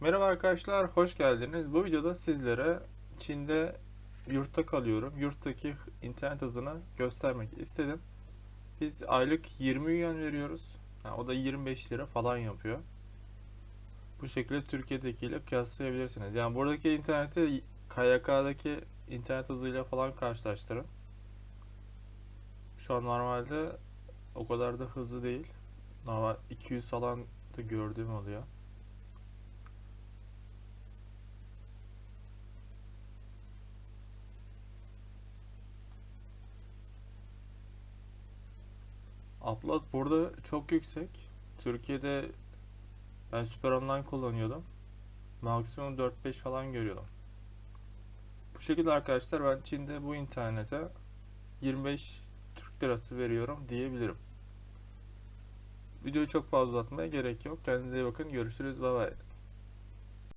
Merhaba arkadaşlar, hoş geldiniz. Bu videoda sizlere Çin'de yurtta kalıyorum. Yurttaki internet hızını göstermek istedim. Biz aylık 20 yuan veriyoruz. Yani o da 25 lira falan yapıyor. Bu şekilde Türkiye'dekiyle kıyaslayabilirsiniz. Yani buradaki interneti KYK'daki internet hızıyla falan karşılaştırın. Şu an normalde o kadar da hızlı değil. Normal 200 falan da gördüğüm oluyor. Upload burada çok yüksek. Türkiye'de ben Super Online kullanıyordum. Maksimum 4-5 falan görüyordum. Bu şekilde arkadaşlar ben Çin'de bu internete 25 Türk lirası veriyorum diyebilirim. Videoyu çok fazla uzatmaya gerek yok. Kendinize iyi bakın. Görüşürüz. Bay bay.